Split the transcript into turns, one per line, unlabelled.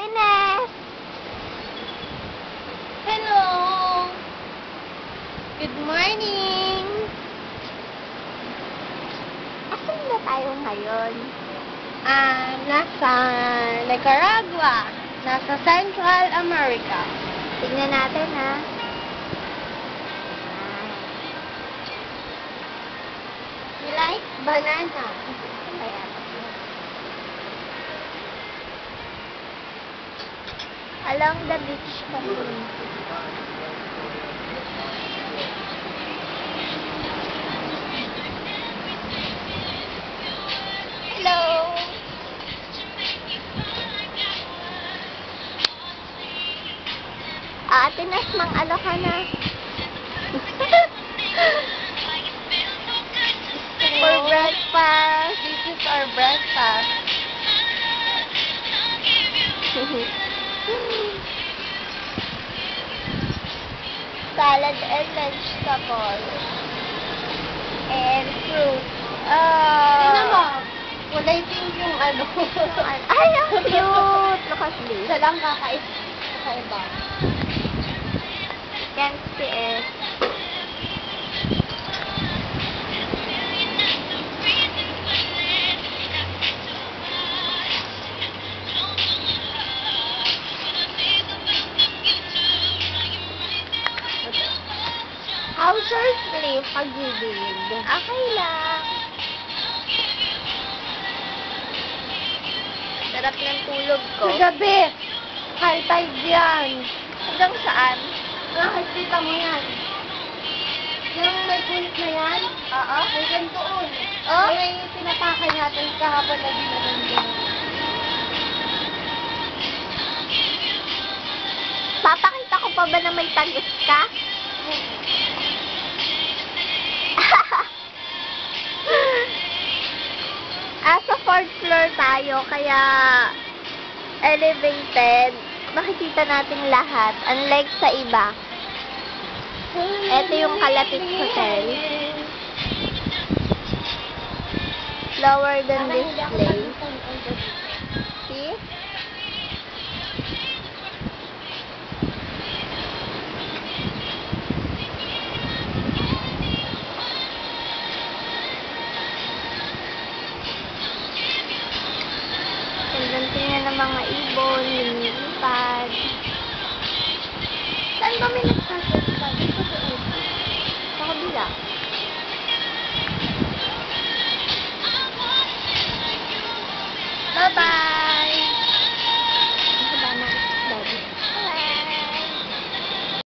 Ate!
Hello! Good morning!
Asan na tayo ngayon?
Ah, nasa Nicaragua. Nasa Central America.
Tingnan natin, ha?
You like banana?
Ayan. Along the beach kami. Hello! Ate Nas, mang ano ka na? For breakfast.
This is our breakfast.
Salad and vegetables. And fruit. Ah.
Tingnan mo. Kulay pink yung ano.
Ay, ang cute! Look at this.
Isa lang. Kakaiba.
Can't see it.
Your sleep pag-ibig?
Okay lang. Sarap ng tulog ko.
Kagabi, high tide yan.
Hanggang saan?
Nakakita mo yan. Yung may punit na yan,
Oo.
hanggang doon.
Oh?
May pinapakay natin kahapon na dinanan din.
Papakita ko pa ba na may tagos ka? Floor tayo, kaya elevated. Makikita natin lahat, unlike sa iba. Ito yung Kalapit Hotel. Lower than this place. See? Mga ibon, lumilipad. Saan kami